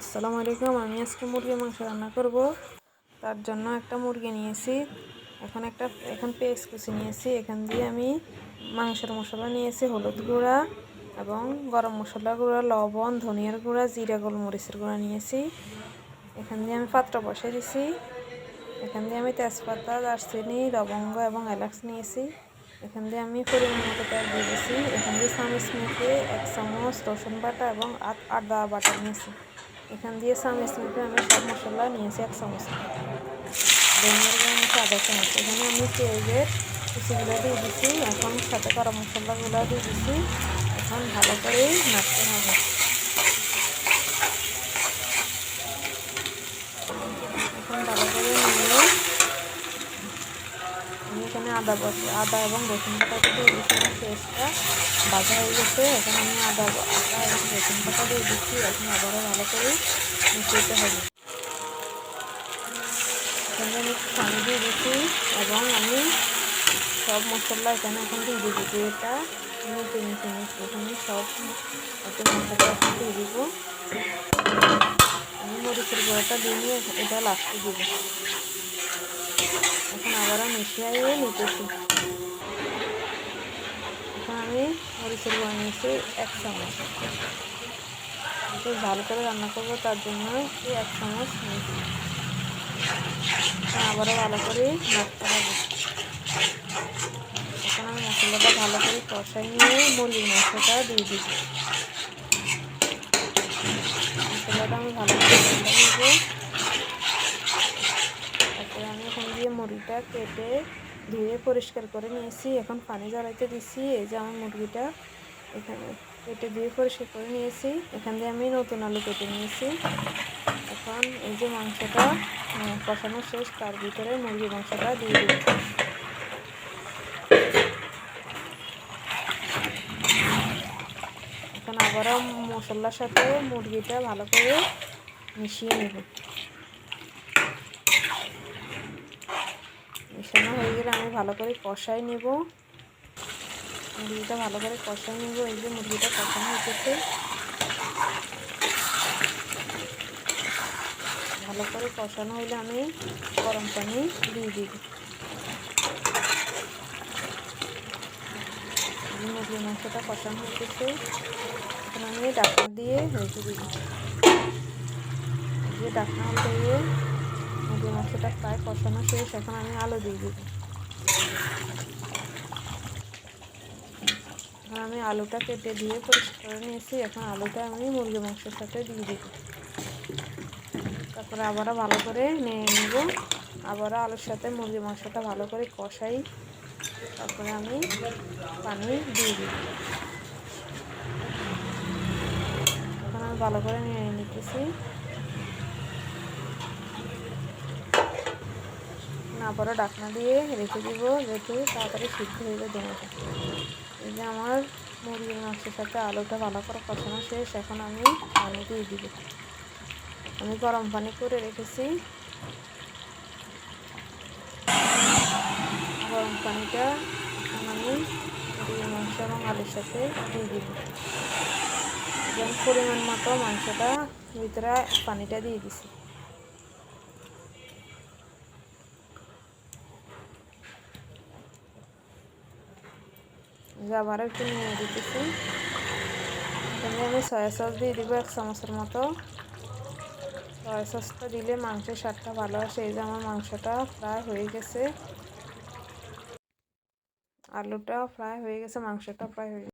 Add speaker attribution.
Speaker 1: আসসালামু আলাইকুম, আমি আজকে মুরগির মাংস রান্না করব। তার জন্য একটা মুরগি নিয়েছি। এখন একটা, এখন পেঁয়াজ কুচি নিয়েছি। এখান দিয়ে আমি মাংসের মশলা নিয়েছি, হলুদ গুঁড়া এবং গরম মশলা গুঁড়া, লবণ, ধনিয়ার গুঁড়া, জিরা, গোলমরিচের গুঁড়া নিয়েছি। এখান দিয়ে আমি পাত্র বসে দিছি। এখান দিয়ে আমি তেজপাতা, দারচিনি, লবঙ্গ এবং এলাচ নিয়েছি। এখান দিয়ে আমি পরিমাণ মতো তেল দিয়ে দিয়েছি এখান দিয়ে চামচ মেখে এক চামচ রসুন বাটা এবং আদা বাটা নিয়েছি। এখান দিয়ে চামচ মেখে আমি সব মশলা নিয়েছি এক চামচ। ধনিয়ার গুঁড়ো এখানে আমি পেঁয়াজের কুচিগুলো দিয়ে দিচ্ছি এখন সাথে গরম মশলাগুলো দিয়ে দিচ্ছি এখন ভালো করেই নাড়তে হবে এখন ভালো করে নিয়ে আমি এখানে আদা আদা এবং রসুন পাতা দিয়ে দিচ্ছি আমার পেস্টটা ভাজা হয়ে গেছে। এখন আমি আদা আদা এবং রসুন পাতা দিয়ে দিচ্ছি। এখন আবারও ভালো করে মিশিয়ে হবে। এখানে আমি পানি দিয়ে দিচ্ছি এবং আমি সব মশলা এখানে এখন দিয়ে দিবি এটা নিচে নিচে নিচে এখানে সব একটু মশলা এখন দিয়ে দিব। আমি মরিচের গুঁড়োটা দিয়ে এটা লাস্টে দিব। এখন আবারও মিশিয়ে নিতেছি এখন আমি মরিচের গুঁড়ো নিয়েছি এক চামচ। একটু ভালো করে রান্না করব, তার জন্য এক চামচ নিয়েছি। আবারও ভালো করে নাড়তে হবে। এখন আমি মশলাটা ভালো করে কষাই নিয়ে মুরগির মাংসটা দিয়ে দিচ্ছি। মশলাটা আমি ভালো করে নেব তারপরে আমি এখন দিয়ে মুরগিটা কেটে ধুয়ে পরিষ্কার করে নিয়েছি। এখন পানি জ্বালাইতে দিছি। এই যে আমার মুরগিটা এখানে কেটে ধুয়ে পরিষ্কার করে নিয়েছি। এখান দিয়ে আমি নতুন আলু কেটে নিয়েছি। এখন এই যে মাংসটা কষানো শেষ, তার ভিতরে মুরগির মাংসটা দিয়ে দিই এখন আবারও মশলার সাথে মুরগিটা ভালো করে মিশিয়ে নেব। মিশানো হয়ে গেলে আমি ভালো করে কষাই নেব। মুরগিটা ভালো করে কষাই নেব। এই যে মুরগিটা কষানো হচ্ছে ভালো করে কষানো হলে আমি গরম পানি দিয়ে দিব। মুরগির মাংসটা কষানো হচ্ছে এখন আমি ডাকনা দিয়ে রেখে দিব। দিয়ে ডাকনা দিয়ে মুরগির মাংসটা প্রায় কষানো শেষ, এখন আমি আলু দিয়ে দিব। আমি আলুটা কেটে দিয়ে পরিষ্কার করে নিয়েছি, এখন আলুটা আমি মুরগির মাংসের সাথে দিয়ে দিব। তারপরে আবারও ভালো করে নিয়ে নেব। আবারও আলুর সাথে মুরগির মাংসটা ভালো করে কষাই, তারপরে আমি পানি দিয়ে দিই এখন আমি ভালো করে নিয়ে নিতেছি আবারও ডাকনা দিয়ে রেখে দিব যেহেতু তাড়াতাড়ি সিদ্ধ হয়ে যাবে এই যে আমার মুরগির মাংসের সাথে আলুটা ভালো করে কষানো শেষ, এখন আমি পানি দিয়ে দিব। আমি গরম পানি করে রেখেছি। গরম পানিটা আমি মুরগির মাংস এবং আলুর সাথে দিয়ে দিব। এবং পরিমাণ মতো মাংসটা ভিতরে পানিটা দিয়ে দিছি। আবার একটু নিয়ে দিতেছি। এখানে আমি সয়া সস দিয়ে দিব এক চামচের মতো। সয়া সসটা দিলে মাংসের স্বাদটা ভালো আসে। এই যে আমার মাংসটা প্রায় হয়ে গেছে। আলুটা ফ্রাই হয়ে গেছে, মাংসটা ফ্রাই হয়ে